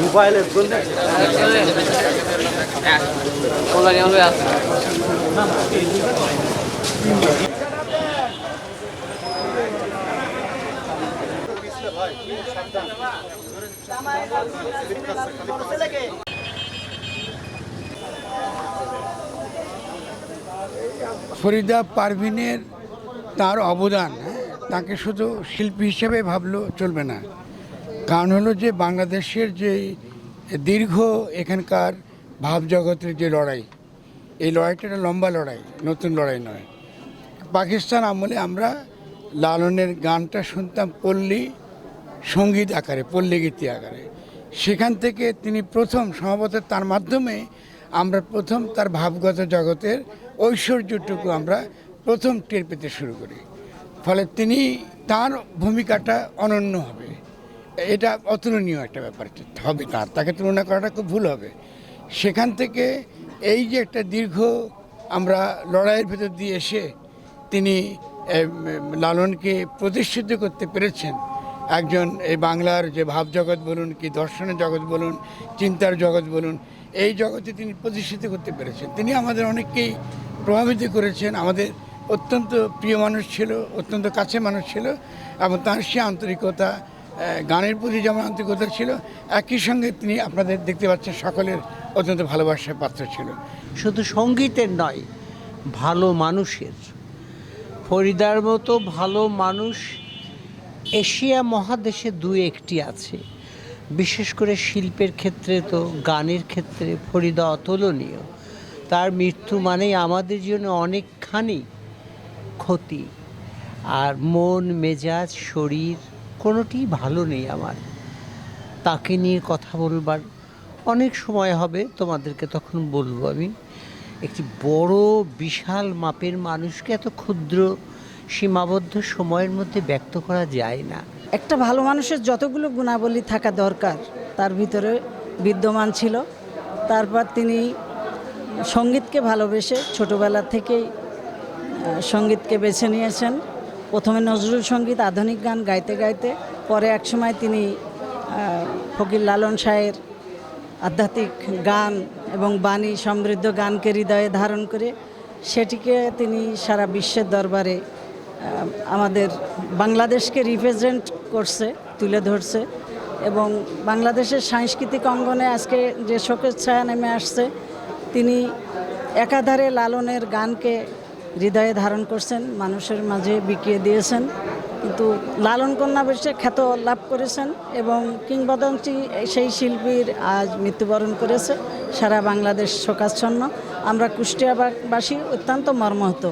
মোবাইলের জন্য ফরিদা পারভিনের তার অবদান তাকে শুধু শিল্পী হিসেবে ভাবলেও চলবে না। কারণ হলো যে বাংলাদেশের যে দীর্ঘ এখানকার ভাবজগতের যে লড়াই, এই লড়াইটা একটা লম্বা লড়াই, নতুন লড়াই নয়। পাকিস্তান আমলে আমরা লালনের গানটা শুনতাম পল্লী সংগীত আকারে, পল্লী গীতি আকারে। সেখান থেকে তিনি প্রথম সম্ভবত তার মাধ্যমে আমরা প্রথম তার ভাবগত জগতের ঐশ্বর্যটুকু আমরা প্রথম টের পেতে শুরু করি। ফলে তিনি তার ভূমিকাটা অনন্য হবে। এটা অতুলনীয় একটা ব্যাপার হবে। তার তাকে তুলনা করাটা খুব ভুল হবে। সেখান থেকে এই যে একটা দীর্ঘ আমরা লড়াইয়ের ভেতর দিয়ে এসে তিনি লালনকে প্রতিষ্ঠিত করতে পেরেছেন। একজন এই বাংলার যে ভাবজগৎ বলুন কি দর্শনের জগৎ বলুন, চিন্তার জগৎ বলুন, এই জগতে তিনি প্রতিষ্ঠিত করতে পেরেছেন। তিনি আমাদের অনেককেই প্রভাবিত করেছেন, আমাদের অত্যন্ত প্রিয় মানুষ ছিল, অত্যন্ত কাছে মানুষ ছিল এবং তার সে আন্তরিকতা গানের প্রতি যেমন আন্তরিকতা ছিল, একই সঙ্গে তিনি আপনাদের দেখতে পাচ্ছেন সকলের অত্যন্ত ভালোবাসার পাত্র ছিল। শুধু সঙ্গীতের নয়, ভালো মানুষের। ফরিদার মতো ভালো মানুষ এশিয়া মহাদেশে দু একটি আছে। বিশেষ করে শিল্পের ক্ষেত্রে তো, গানের ক্ষেত্রে ফরিদা অতুলনীয়। তার মৃত্যু মানেই আমাদের জন্য অনেকখানি ক্ষতি আর মন, মেজাজ, শরীর কোনোটি ভালো নেই আমার। তাকে নিয়ে কথা বলবার অনেক সময় হবে, তোমাদেরকে তখন বলব আমি। একটি বড়, বিশাল মাপের মানুষকে এত ক্ষুদ্র, সীমাবদ্ধ সময়ের মধ্যে ব্যক্ত করা যায় না। একটা ভালো মানুষের যতগুলো গুণাবলী থাকা দরকার, তার ভিতরে বিদ্যমান ছিল। তারপর তিনি সঙ্গীতকে ভালোবেসে ছোটোবেলা থেকেই সঙ্গীতকে বেছে নিয়েছেন। প্রথমে নজরুল সংগীত, আধুনিক গান গাইতে গাইতে, পরে একসময় তিনি ফকির লালন শাহের আধ্যাত্মিক গান এবং বাণী সমৃদ্ধ গানকে হৃদয়ে ধারণ করে সেটিকে তিনি সারা বিশ্বের দরবারে আমাদের বাংলাদেশকে রিপ্রেজেন্ট করছে, তুলে ধরছে এবং বাংলাদেশের সাংস্কৃতিক অঙ্গনে আজকে যে শোকের ছায়া নেমে আসছে, তিনি একাধারে লালনের গানকে হৃদয়ে ধারণ করছেন, মানুষের মাঝে বিকিয়ে দিয়েছেন। কিন্তু লালন কন্যা বেশে খ্যাত লাভ করেছেন এবং কিংবদন্তি সেই শিল্পীর আজ মৃত্যুবরণ করেছে সারা বাংলাদেশ শোকাচ্ছন্ন। আমরা কুষ্টিয়াবাসী অত্যন্ত মর্মাহত।